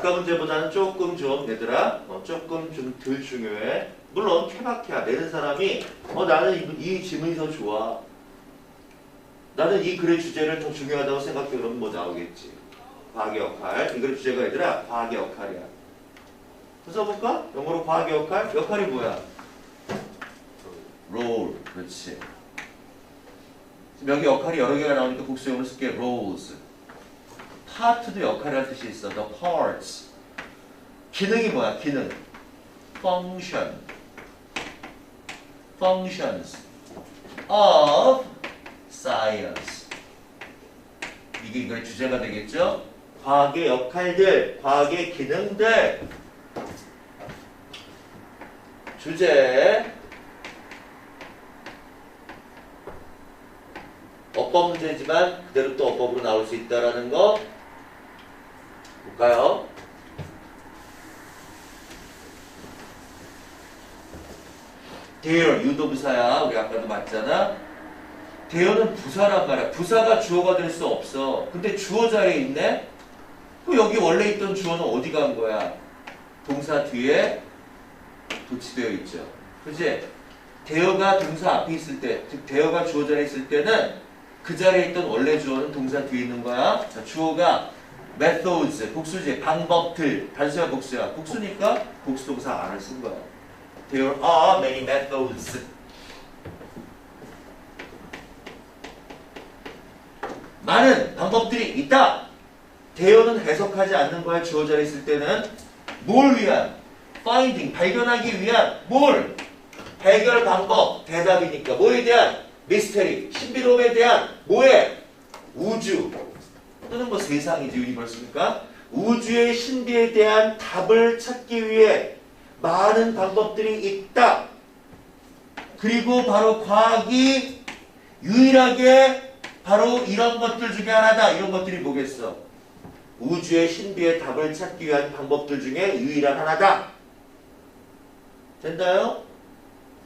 아까 문제보다는 조금 좀 얘들아 어, 조금 좀 덜 중요해. 물론 케바케야 내는 사람이 어 나는 이, 이 질문이 더 좋아. 나는 이 글의 주제를 더 중요하다고 생각해. 그러면 뭐 나오겠지? 과학의 역할. 이 글의 주제가 얘들아 과학의 역할이야. 써볼까? 영어로 과학의 역할? 역할이 뭐야? 롤 그렇지. 지금 여기 역할이 여러 개가 나오니까 복수형으로 쓸게. Roles 파트도 역할이라는 뜻이 있어. The parts. 기능이 뭐야? 기능. function. functions of science. 이게 이거의 주제가 되겠죠? 과학의 역할들, 과학의 기능들. 주제. 어법 문제지만 그대로 또 어법으로 나올 수 있다라는 거 볼까요? 대열 유도부사야. 우리 아까도 봤잖아. 대열은 부사란 말이야. 부사가 주어가 될 수 없어. 근데 주어 자리에 있네? 그럼 여기 원래 있던 주어는 어디 간 거야? 동사 뒤에 도치되어 있죠. 그지? 대어가 동사 앞에 있을 때, 즉 대어가 주어 자리에 있을 때는 그 자리에 있던 원래 주어는 동사 뒤에 있는 거야. 자, 주어가 methods, 복수지, 방법들, 단수야 복수야. 복수니까 복수 동사 안을 쓴 거야. There are many methods. 많은 방법들이 있다. 대어는 해석하지 않는 거야. 주어 자리에 있을 때는 뭘 위한? finding, 발견하기 위한 뭘? 해결 방법, 대답이니까 뭐에 대한 미스테리, 신비로움에 대한 뭐에 우주 또는 뭐 세상이지 유니버스니까 우주의 신비에 대한 답을 찾기 위해 많은 방법들이 있다. 그리고 바로 과학이 유일하게 바로 이런 것들 중에 하나다. 이런 것들이 뭐겠어? 우주의 신비의 답을 찾기 위한 방법들 중에 유일한 하나다. 된다요?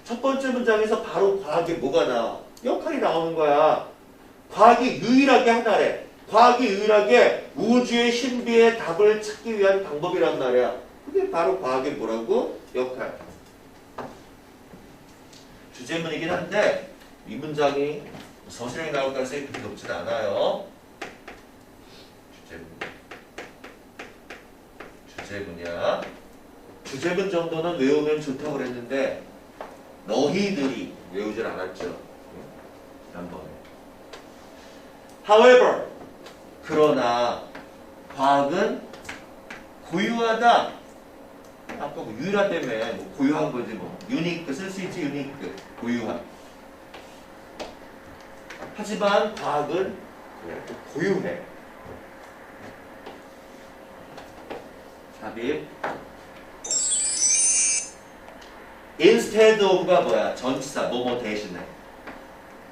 첫 번째 문장에서 바로 과학에 뭐가 나와? 역할이 나오는 거야. 과학이 유일하게 하나래. 과학이 유일하게 우주의 신비의 답을 찾기 위한 방법이란 말이야. 그게 바로 과학의 뭐라고? 역할. 주제문이긴 한데 이 문장이 서술형이 나올 가능성이 그렇게 높진 않아요. 주제문. 주제문이야. 주제문 정도는 외우면 좋다고 그랬는데 너희들이 외우질 않았죠. 한 번에. However, 그러나 과학은 고유하다. 아까 뭐 유일하다며 뭐 고유한 거지 뭐 유니크 쓸 수 있지 유니크 고유한. 하지만 과학은 또 고유해. 삽입. instead of가 뭐야? 전치사 뭐뭐 대신에.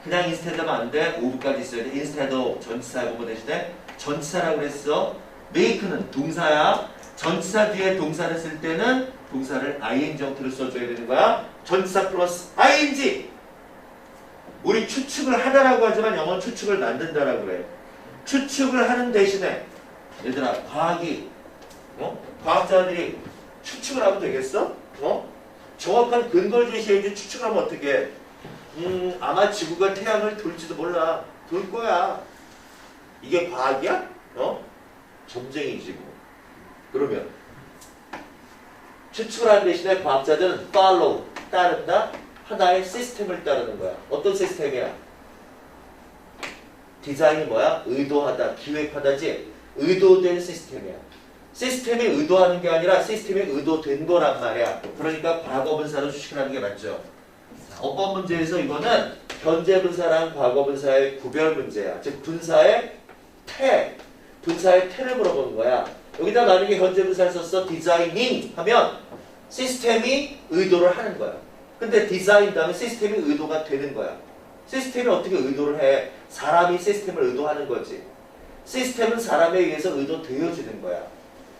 그냥 instead 하면 안 돼. of까지 있어야 돼. instead of 전치사 뭐뭐 대신에 전치사라고 그랬어. make는 동사야. 전치사 뒤에 동사를 쓸 때는 동사를 ing 형태로 써줘야 되는 거야. 전치사 플러스 ing. 우리 추측을 하다라고 하지만 영어는 추측을 만든다라고 그래. 추측을 하는 대신에 얘들아 과학이 어? 과학자들이 추측을 하면 되겠어? 어? 정확한 근거를 제시해야지 추측을 하면 어떻게 해? 음 아마 지구가 태양을 돌지도 몰라 돌 거야 이게 과학이야? 어? 점쟁이지 뭐 그러면 추측을 하는 대신에 과학자들은 follow 따른다 하나의 시스템을 따르는 거야 어떤 시스템이야? 디자인이 뭐야? 의도하다 기획하다지 의도된 시스템이야 시스템이 의도하는 게 아니라 시스템이 의도된 거란 말이야. 그러니까 과거 분사로 수식하는 게 맞죠. 자, 어법 문제에서 이거는 현재 분사랑 과거 분사의 구별 문제야. 즉 분사의 태, 분사의 태를 물어보는 거야. 여기다 만약에 현재 분사를 썼어 디자이닝 하면 시스템이 의도를 하는 거야. 근데 디자인 다음에 시스템이 의도가 되는 거야. 시스템이 어떻게 의도를 해? 사람이 시스템을 의도하는 거지. 시스템은 사람에 의해서 의도되어지는 거야.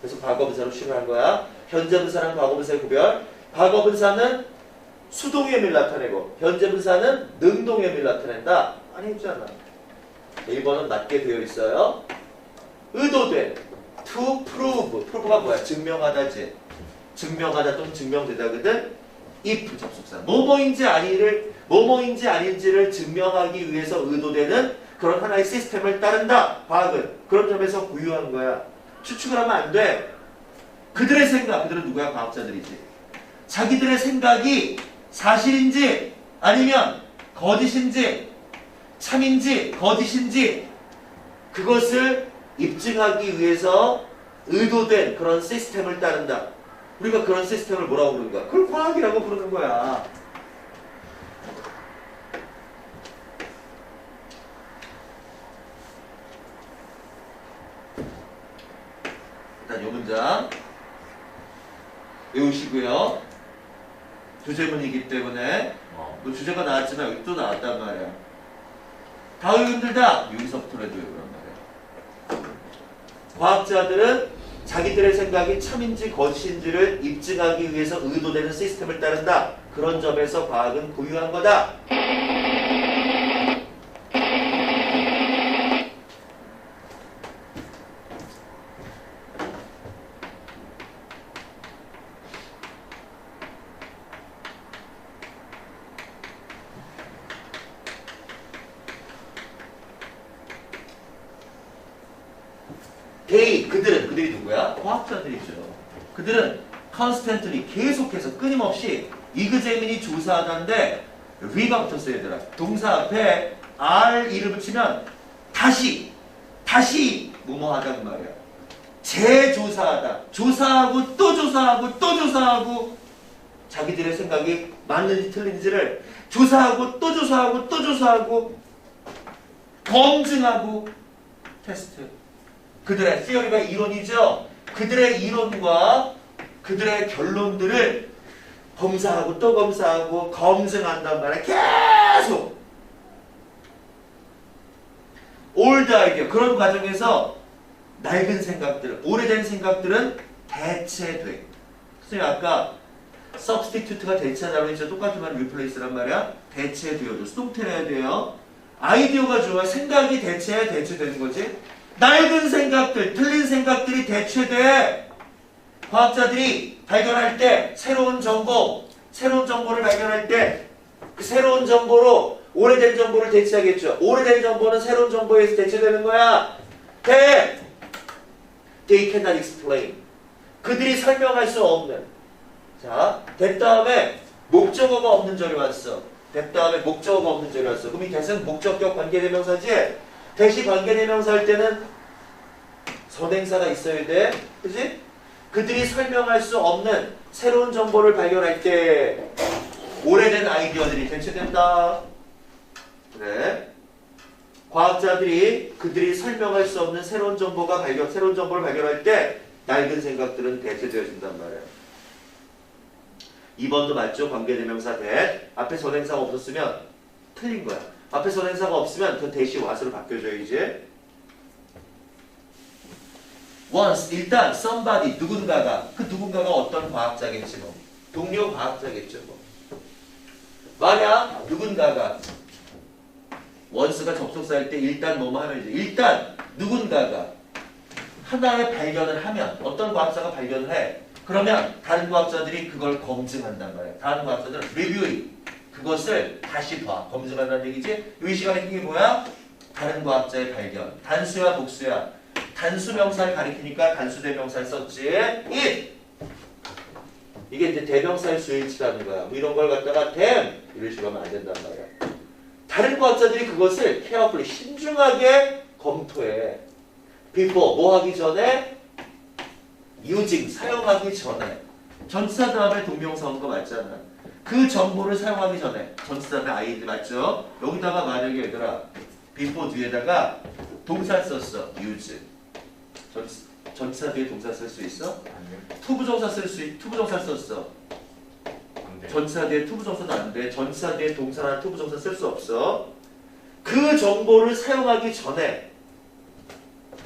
그래서 과거분사로 실현한 거야. 현재분사랑 과거분사의 구별. 과거분사는 수동의 의미를 나타내고 현재분사는 능동의 의미를 나타낸다. 아니잖아. 1번은 맞게 되어 있어요. 의도된 to prove. prove가 뭐야? 증명하다지. 증명하다 또는 증명되다거든. if 접속사. 뭐뭐인지 아니를 뭐뭐인지 아닌지를 증명하기 위해서 의도되는 그런 하나의 시스템을 따른다. 과학은 그런 점에서 고유한 거야. 추측을 하면 안 돼. 그들의 생각, 그들은 누구야? 과학자들이지. 자기들의 생각이 사실인지 아니면 거짓인지 참인지 거짓인지 그것을 입증하기 위해서 의도된 그런 시스템을 따른다. 우리가 그런 시스템을 뭐라고 부르는 거야? 그걸 과학이라고 부르는 거야. 일단 이 문장 외우시고요. 주제문이기 때문에 어, 뭐 주제가 나왔지만 여기 또 나왔단 말이야. 다 외우기 힘들다. 여기서부터라도 외우란 말이야. 과학자들은 자기들의 생각이 참인지 거짓인지를 입증하기 위해서 의도되는 시스템을 따른다. 그런 점에서 과학은 고유한 거다. They 그들은 그들이 누구야? 과학자들이죠. 그들은 constantly 계속해서 끊임없이 이그제민이 조사하다인데 위가 붙었어요 얘들아. 동사 앞에 r 이를 붙이면 다시 다시 뭐뭐 하다는 말이야. 재조사하다. 조사하고 또 조사하고 또 조사하고 자기들의 생각이 맞는지 틀린지를 조사하고 또 조사하고 또 조사하고 검증하고 테스트. 그들의 시어리가 이론이죠. 그들의 이론과 그들의 결론들을 검사하고 또 검사하고 검증한단 말이야. 계속. 올드 아이디어 그런 과정에서 낡은 생각들, 오래된 생각들은 대체돼. 선생님 아까 substitute가 대체하다고 했죠. 똑같은 말 replace란 말이야. 대체되어줘. 수동태해야 돼요. 아이디어가 좋아. 생각이 대체해 대체되는 거지. 낡은 생각들, 틀린 생각들이 대체돼. 과학자들이 발견할 때 새로운 정보, 새로운 정보를 발견할 때 그 새로운 정보로 오래된 정보를 대체하겠죠. 오래된 정보는 새로운 정보에 서 대체되는 거야. 대 They cannot explain. 그들이 설명할 수 없는. 자, 대 다음에 목적어가 없는 절이 왔어. 대 다음에 목적어가 없는 절이 왔어. 그럼 이 대는 목적격 관계대명사지. 대시 관계대명사 할 때는 선행사가 있어야 돼. 그지? 그들이 설명할 수 없는 새로운 정보를 발견할 때 오래된 아이디어들이 대체된다. 그래. 과학자들이 그들이 설명할 수 없는 새로운 정보가 발견, 새로운 정보를 발견할 때 낡은 생각들은 대체되어진단 말이야. 2번도 맞죠? 관계대명사 대. 앞에 선행사가 없었으면 틀린 거야. 앞에 선행사가 없으면 그 대시 와서로 바뀌어줘야지. once 일단 somebody 누군가가 그 누군가가 어떤 과학자겠지 뭐. 동료 과학자겠죠 뭐. 만약 누군가가 once가 접속사일 때 일단 뭐뭐 하면 이제 일단 누군가가 하나의 발견을 하면 어떤 과학자가 발견을 해? 그러면 다른 과학자들이 그걸 검증한단 말이야 다른 과학자들은 리뷰 그것을 다시 봐 검증한다는 얘기지 이 시간에 이게 뭐야 다른 과학자의 발견 단수야 복수야 단수 명사를 가리키니까 단수 대명사를 썼지. it. 이게 이제 대명사의 수일치라는 거야. 뭐 이런 걸 갖다가 them 이런 식으로 하면 안 된단 말이야. 다른 과학자들이 그것을 carefully 신중하게 검토해. before 뭐 하기 전에 using 사용하기 전에 전치사 다음에 동명사 온 거 맞잖아. 그 정보를 사용하기 전에 전치사 다음에 id 맞죠? 여기다가 만약에 얘들아 before 뒤에다가 동사 썼어. use. 전, 전치사 뒤에 동사 쓸 수 있어? 투부정사 쓸 수 있, 투부정사 썼어. 안 돼. 전치사 뒤에 투부정사도 안 돼. 전치사 뒤에 동사나 투부정사 쓸 수 없어. 그 정보를 사용하기 전에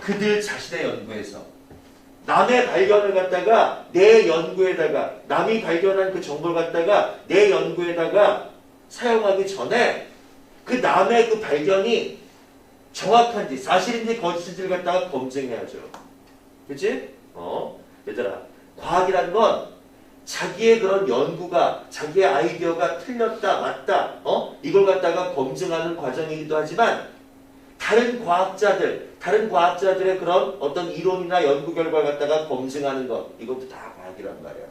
그들 자신의 연구에서 남의 발견을 갖다가 내 연구에다가 남이 발견한 그 정보를 갖다가 내 연구에다가 사용하기 전에 그 남의 그 발견이 정확한지 사실인지 거짓인지를 갖다가 검증해야죠. 그치? 어? 얘들아, 과학이란 건 자기의 그런 연구가, 자기의 아이디어가 틀렸다, 맞다, 어? 이걸 갖다가 검증하는 과정이기도 하지만 다른 과학자들, 다른 과학자들의 그런 어떤 이론이나 연구 결과를 갖다가 검증하는 것, 이것도 다 과학이란 말이야.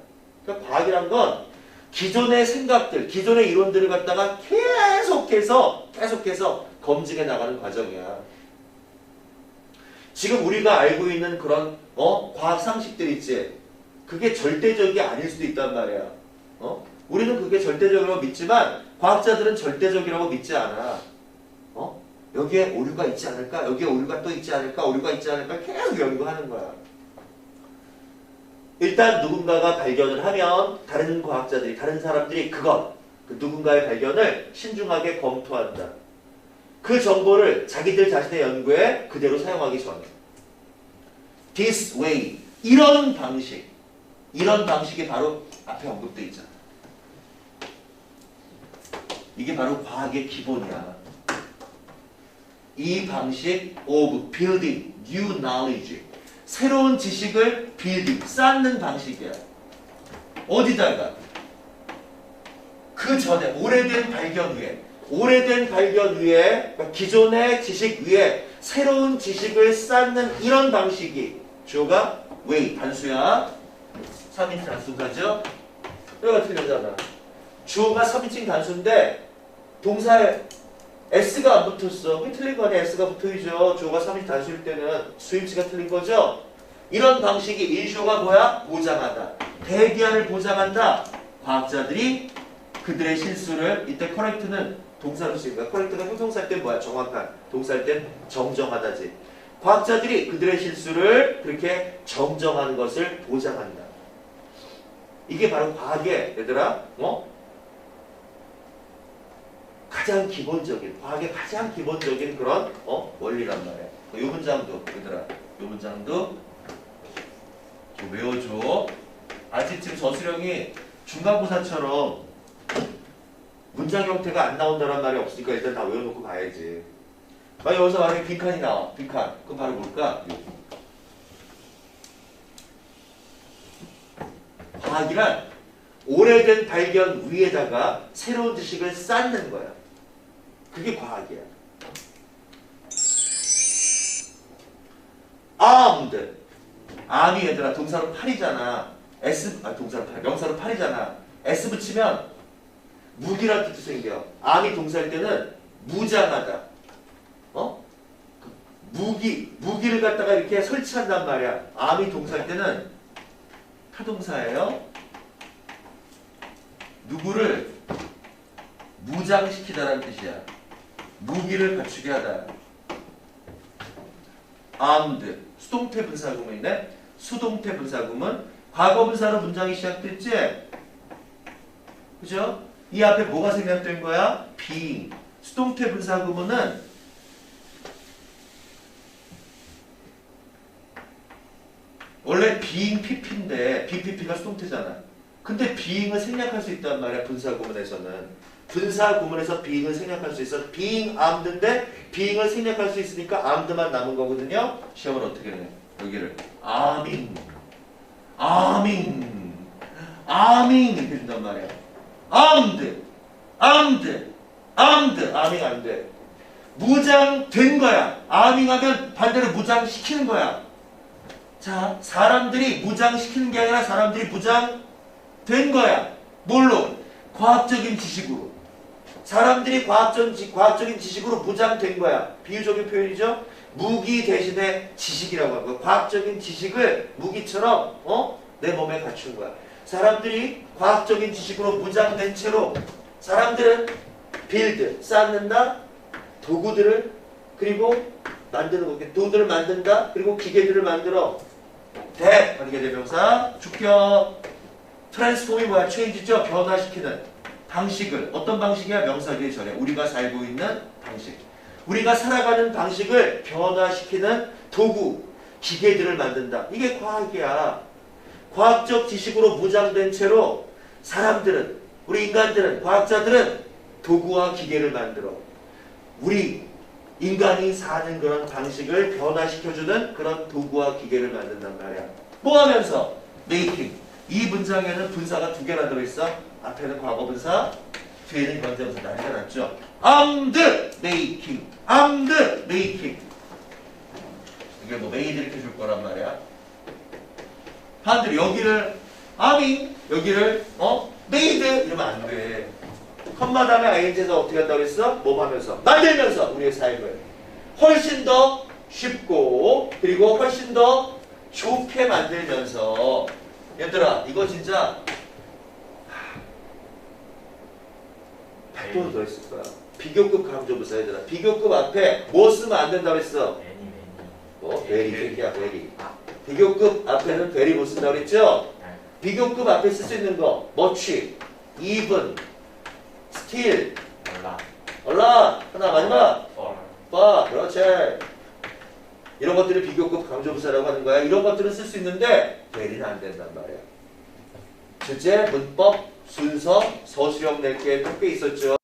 그러니까 과학이란 건 기존의 생각들, 기존의 이론들을 갖다가 계속해서, 계속해서 검증해 나가는 과정이야. 지금 우리가 알고 있는 그런 어 과학 상식들 있지 그게 절대적이 아닐 수도 있단 말이야 어 우리는 그게 절대적이라고 믿지만 과학자들은 절대적이라고 믿지 않아 어 여기에 오류가 있지 않을까? 여기에 오류가 또 있지 않을까? 오류가 있지 않을까? 계속 연구하는 거야. 일단 누군가가 발견을 하면 다른 과학자들이 다른 사람들이 그것 그 누군가의 발견을 신중하게 검토한다. 그 정보를 자기들 자신의 연구에 그대로 사용하기 전에. This way. 이런 방식. 이런 방식이 바로 앞에 언급돼 있잖아. 이게 바로 과학의 기본이야 이 방식 of building new knowledge. 새로운 지식을 building 쌓는 방식이야. 어디다가? 그 전에 오래된 발견 위에. 오래된 발견 위에 그러니까 기존의 지식 위에 새로운 지식을 쌓는 이런 방식이 주어가 way 단수야? 3인칭 단수가죠? 여기가 틀렸잖아? 주어가 3인칭 단수인데 동사에 s가 안 붙었어. 왜 틀린 거 아니야? S가 붙어야죠. 주어가 3인칭 단수일 때는 수임치가 틀린 거죠? 이런 방식이 인쇼가 뭐야? 보장하다. 대기한을 보장한다. 과학자들이 그들의 실수를 이때 correct는 동사로 쓰니까 correct가 형용사일 때 뭐야? 정확한. 동사일 땐 정정하다지. 과학자들이 그들의 실수를 그렇게 정정하는 것을 보장한다. 이게 바로 과학의 얘들아 어? 가장 기본적인 과학의 가장 기본적인 그런 어? 원리란 말이야 이 문장도 얘들아 이 문장도 좀 외워줘 아직 지금 저수령이 중간고사처럼 문장 형태가 안 나온다는 말이 없으니까 일단 다 외워놓고 가야지. 만약 여기서 만약에 빈칸이 나와. 빈칸. 그럼 바로 뭘까? 과학이란 오래된 발견 위에다가 새로운 지식을 쌓는 거야. 그게 과학이야. armed. 얘들아 동사로 팔이잖아. s 아 동사로 팔 명사로 팔이잖아. s 붙이면 무기란 뜻이 생겨. 암이 동사일 때는 무장하다. 어? 그 무기, 무기를 갖다가 이렇게 설치한단 말이야. 암이 동사일 때는 타동사예요. 누구를 무장시키다라는 뜻이야. 무기를 갖추게 하다. armed. 수동태 분사구문인데 수동태 분사구문 과거 분사로 문장이 시작됐지? 그죠? 이 앞에 뭐가 생략된 거야? being. 수동태 분사 구문은 원래 being pp인데 bpp가 수동태잖아. 근데 being을 생략할 수 있단 말이야 분사 구문에서는. 분사 구문에서 being을 생략할 수 있어. being armed인데 being을 생략할 수 있으니까 armed만 남은 거거든요. 시험을 어떻게 해? 여기를 arming, arming, arming 이렇게 준단 말이야. armed, armed, armed, arming 안 돼. 무장된 거야. arming하면 반대로 무장시키는 거야. 자, 사람들이 무장시키는 게 아니라 사람들이 무장된 거야. 뭘로? 과학적인 지식으로. 사람들이 과학적, 지- 과학적인 지식으로 무장된 거야. 비유적인 표현이죠. 무기 대신에 지식이라고 하는 거야. 과학적인 지식을 무기처럼 어? 내 몸에 갖춘 거야. 사람들이 과학적인 지식으로 무장된 채로 사람들은 빌드 쌓는다 도구들을 그리고 만드는 거 도구들을 만든다 그리고 기계들을 만들어 대 관계 대명사 주격 트랜스폼이 뭐야 체인지죠 변화시키는 방식을 어떤 방식이야 명사기의 전에 우리가 살고 있는 방식 우리가 살아가는 방식을 변화시키는 도구 기계들을 만든다 이게 과학이야 과학적 지식으로 무장된 채로 사람들은 우리 인간들은 과학자들은 도구와 기계를 만들어 우리 인간이 사는 그런 방식을 변화시켜주는 그런 도구와 기계를 만든단 말이야. 뭐 하면서? making. 이 문장에는 분사가 두 개나 들어있어. 앞에는 과거 분사, 뒤에는 현재 분사. 난리가 났죠. I'm the making. I'm the making. 이게 뭐 made 이렇게 줄 거란 말이야. 반대로 여기를 I'm 여기를 어 made 이러면 안 돼. 컴마 다음에 ing에서 어떻게 한다고 했어? 뭐 하면서 만들면서 우리의 삶을 훨씬 더 쉽고 그리고 훨씬 더 좋게 만들면서 얘들아 이거 진짜 100번 더 했을 거야. 비교급 강조부사 얘들아. 비교급 앞에 뭐 쓰면 안 된다고 했어? 뭐 베리 새끼야 베리. 비교급 앞에는 베리 못 쓴다고 그랬죠? 네. 비교급 앞에 쓸 수 있는 거 머치, still, 몰라. 얼라 하나 마지막 어. 봐 그렇지 이런 것들을 비교급 강조부사라고 하는 거야 이런 것들은 쓸 수 있는데 베리는 안 된단 말이야 주제, 문법, 순서, 서술형 낼게 꽤 있었죠